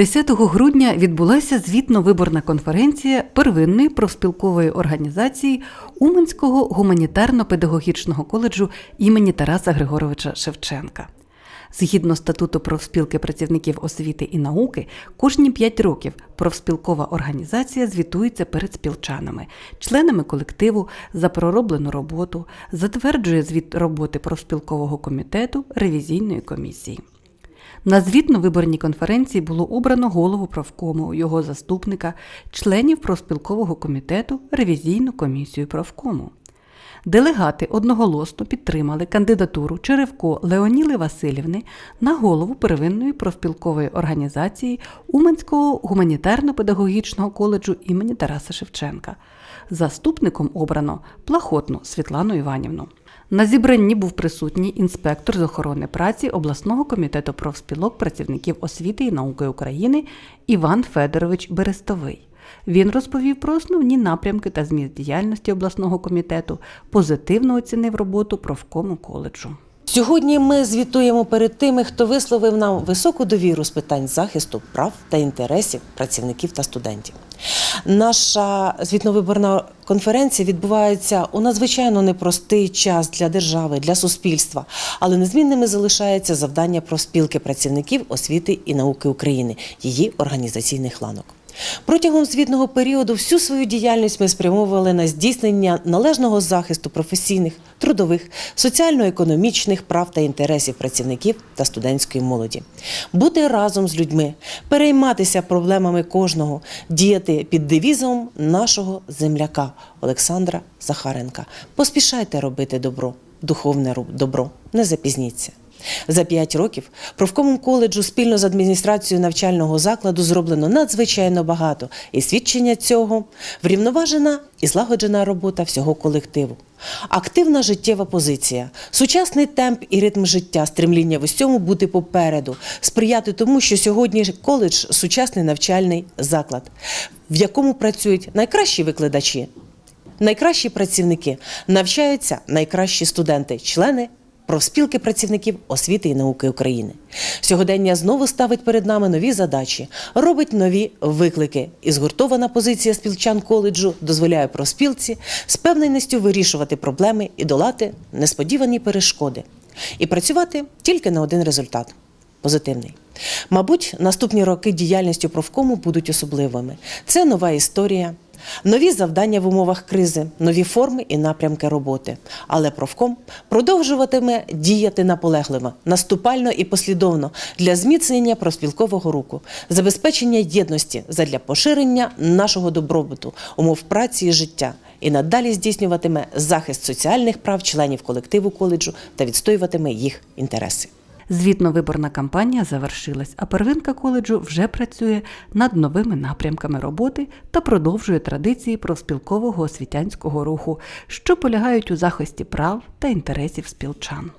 Десятого грудня відбулася звітно-виборна конференція первинної профспілкової організації Уманського гуманітарно-педагогічного коледжу імені Тараса Григоровича Шевченка. Згідно статуту профспілки працівників освіти і науки, кожні 5 років профспілкова організація звітується перед спілчанами, членами колективу за пророблену роботу, затверджує звіт роботи профспілкового комітету ревізійної комісії. На звітно-виборній конференції було обрано голову правкому, його заступника, членів профспілкового комітету, ревізійну комісію правкому. Делегати одноголосно підтримали кандидатуру Черевко Леоніли Васильівни на голову первинної профспілкової організації Уманського гуманітарно-педагогічного коледжу імені Тараса Шевченка. Заступником обрано Плахотну Світлану Іванівну. На зібранні був присутній інспектор з охорони праці обласного комітету профспілок працівників освіти і науки України Іван Федорович Берестовий. Він розповів про основні напрямки та зміст діяльності обласного комітету, позитивно оцінив роботу профкому коледжу. Сьогодні ми звітуємо перед тими, хто висловив нам високу довіру з питань захисту прав та інтересів працівників та студентів. Наша звітно-виборна конференція відбувається у надзвичайно непростий час для держави, для суспільства, але незмінними залишається завдання профспілки працівників освіти і науки України, її організаційних ланок. Протягом звітного періоду всю свою діяльність ми спрямовували на здійснення належного захисту професійних, трудових, соціально-економічних прав та інтересів працівників та студентської молоді, бути разом з людьми, перейматися проблемами кожного, діяти під девізом нашого земляка Олександра Захаренка. Поспішайте робити добро, духовне добро, не запізніться. За п'ять років профкомом коледжу спільно з адміністрацією навчального закладу зроблено надзвичайно багато, і свідчення цього врівноважена і злагоджена робота всього колективу. Активна життєва позиція, сучасний темп і ритм життя, стремління в усьому бути попереду, сприяти тому, що сьогодні коледж сучасний навчальний заклад, в якому працюють найкращі викладачі, найкращі працівники, навчаються найкращі студенти, члени профспілки працівників освіти і науки України. Сьогодення знову ставить перед нами нові задачі, робить нові виклики. І згуртована позиція спілчан коледжу дозволяє профспілці з певненістю вирішувати проблеми і долати несподівані перешкоди. І працювати тільки на один результат позитивний. Мабуть, наступні роки діяльністю профкому будуть особливими. Це нова історія, нові завдання в умовах кризи, нові форми і напрямки роботи. Але профком продовжуватиме діяти наполегливо, наступально і послідовно для зміцнення профспілкового руху, забезпечення єдності задля поширення нашого добробуту, умов праці і життя. І надалі здійснюватиме захист соціальних прав членів колективу коледжу та відстоюватиме їх інтереси. Звітно-виборна кампанія завершилась, а первинка коледжу вже працює над новими напрямками роботи та продовжує традиції профспілкового освітянського руху, що полягають у захисті прав та інтересів спілчан.